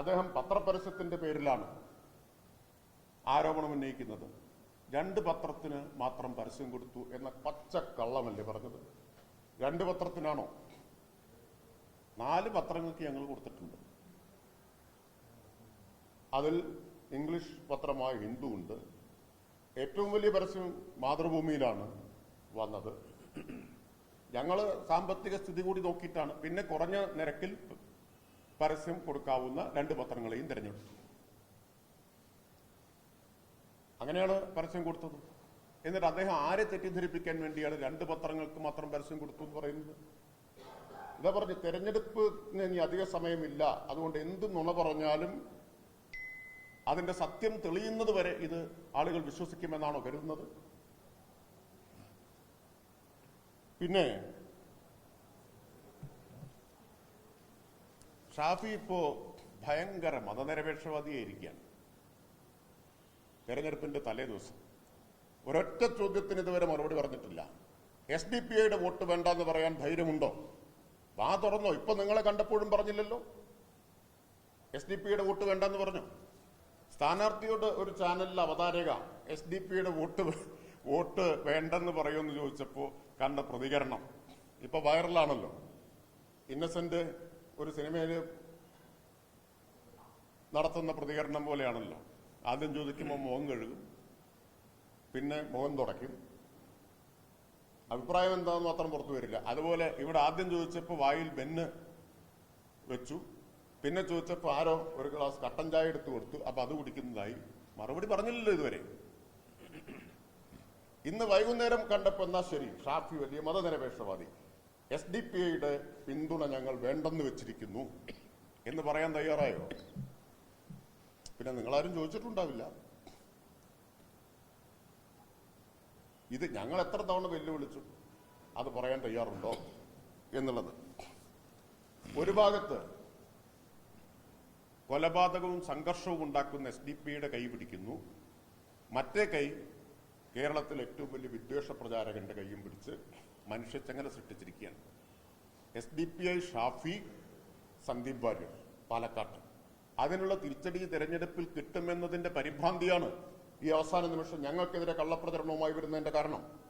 അദ്ദേഹം പത്രപരസ്യത്തിന്റെ പേരിലാണ് ആരോപണം ഉന്നയിക്കുന്നത്. രണ്ട് പത്രത്തിന് മാത്രം പരസ്യം കൊടുത്തു എന്ന പച്ച കള്ളമല്ലേ പറഞ്ഞത്? രണ്ട് പത്രത്തിനാണോ? നാല് പത്രങ്ങൾക്ക് ഞങ്ങൾ കൊടുത്തിട്ടുണ്ട്. അതിൽ ഇംഗ്ലീഷ് പത്രമായ ഹിന്ദു ഉണ്ട്. ഏറ്റവും വലിയ പരസ്യം മാതൃഭൂമിയിലാണ് വന്നത്. ഞങ്ങൾ സാമ്പത്തിക സ്ഥിതി കൂടി നോക്കിയിട്ടാണ്. പിന്നെ കുറഞ്ഞ നിരക്കിൽ പരസ്യം കൊടുക്കാവുന്ന രണ്ട് പത്രങ്ങളെയും തിരഞ്ഞെടുത്തു. അങ്ങനെയാണ് പരസ്യം കൊടുത്തത്. എന്നിട്ട് അദ്ദേഹം ആരെ തെറ്റിദ്ധരിപ്പിക്കാൻ വേണ്ടിയാണ് രണ്ട് പത്രങ്ങൾക്ക് മാത്രം പരസ്യം കൊടുത്തു എന്ന് പറയുന്നത്? ഇതാ പറഞ്ഞു തെരഞ്ഞെടുപ്പിന് ഇനി അധിക സമയമില്ല. അതുകൊണ്ട് എന്ത് നുണ പറഞ്ഞാലും അതിന്റെ സത്യം തെളിയുന്നത് വരെ ഇത് ആളുകൾ വിശ്വസിക്കുമെന്നാണോ കരുതുന്നത്? പിന്നെ ഷാഫി ഇപ്പോ ഭയങ്കര മതനിരപേക്ഷവാദിയായിരിക്കുകയാണ്. തെരഞ്ഞെടുപ്പിന്റെ തലേ ദിവസം. ഒരൊറ്റ ചോദ്യത്തിന് ഇതുവരെ മറുപടി പറഞ്ഞിട്ടില്ല. എസ് ഡി പി ഐയുടെ വോട്ട് വേണ്ടെന്ന് പറയാൻ ധൈര്യമുണ്ടോ? വാ തുറന്നോ. ഇപ്പൊ നിങ്ങളെ കണ്ടപ്പോഴും പറഞ്ഞില്ലല്ലോ. എസ് ഡി പിയുടെ വോട്ട് വേണ്ടെന്ന് പറഞ്ഞു. സ്ഥാനാർത്ഥിയോട് ഒരു ചാനലിൽ അവതാരക എസ് ഡി പിയുടെ വോട്ട് വോട്ട് വേണ്ടെന്ന് പറയുമെന്ന് ചോദിച്ചപ്പോൾ കണ്ട പ്രതികരണം. ഇപ്പൊ വൈറലാണല്ലോ ഇന്നസെന്റ് ഒരു സിനിമയിൽ നടത്തുന്ന പ്രതികരണം പോലെയാണല്ലോ. ആദ്യം ചോദിക്കുമ്പോൾ മുഖം കഴുകും പിന്നെ മുഖം തുടയ്ക്കും. അഭിപ്രായം എന്താണെന്ന് മാത്രം പുറത്തു വരില്ല. അതുപോലെ ഇവിടെ ആദ്യം ചോദിച്ചപ്പോൾ വായിൽ ബെന്ന് വെച്ചു. പിന്നെ ചോദിച്ചപ്പോൾ ആരോ ഒരു ഗ്ലാസ് കട്ടൻ ചായ എടുത്ത് കൊടുത്തു. അപ്പൊ അത് കുടിക്കുന്നതായി. മറുപടി പറഞ്ഞില്ലല്ലോ ഇതുവരെ. ഇന്ന് വൈകുന്നേരം കണ്ടപ്പോ എന്നാ ശരി? ഷാഫി വലിയ മതനിരപേക്ഷവാദി. എസ് ഡി പി ഐയുടെ പിന്തുണ ഞങ്ങൾ വേണ്ടെന്ന് വെച്ചിരിക്കുന്നു എന്ന് പറയാൻ തയ്യാറായോ? പിന്നെ നിങ്ങളാരും ചോദിച്ചിട്ടുണ്ടാവില്ല. ഇത് ഞങ്ങൾ എത്ര തവണ വെല്ലുവിളിച്ചു? അത് പറയാൻ തയ്യാറുണ്ടോ എന്നുള്ളത്. ഒരു ഭാഗത്ത് കൊലപാതകവും സംഘർഷവും ഉണ്ടാക്കുന്ന എസ് ഡി പിയുടെ കൈ പിടിക്കുന്നു. മറ്റേ കൈ കേരളത്തിൽ ഏറ്റവും വലിയ വിദ്വേഷ പ്രചാരകന്റെ കൈയും പിടിച്ച് മനുഷ്യച്ചങ്ങല സൃഷ്ടിച്ചിരിക്കുകയാണ്. S D P I Shafi Sandeep Varier പാലക്കാട്ട്. അതിനുള്ള തിരിച്ചടി തെരഞ്ഞെടുപ്പിൽ കിട്ടുമെന്നതിന്റെ പരിഭ്രാന്തിയാണ് ഈ അവസാന നിമിഷം ഞങ്ങൾക്കെതിരെ കള്ളപ്രചരണവുമായി വരുന്നതിന്റെ കാരണം.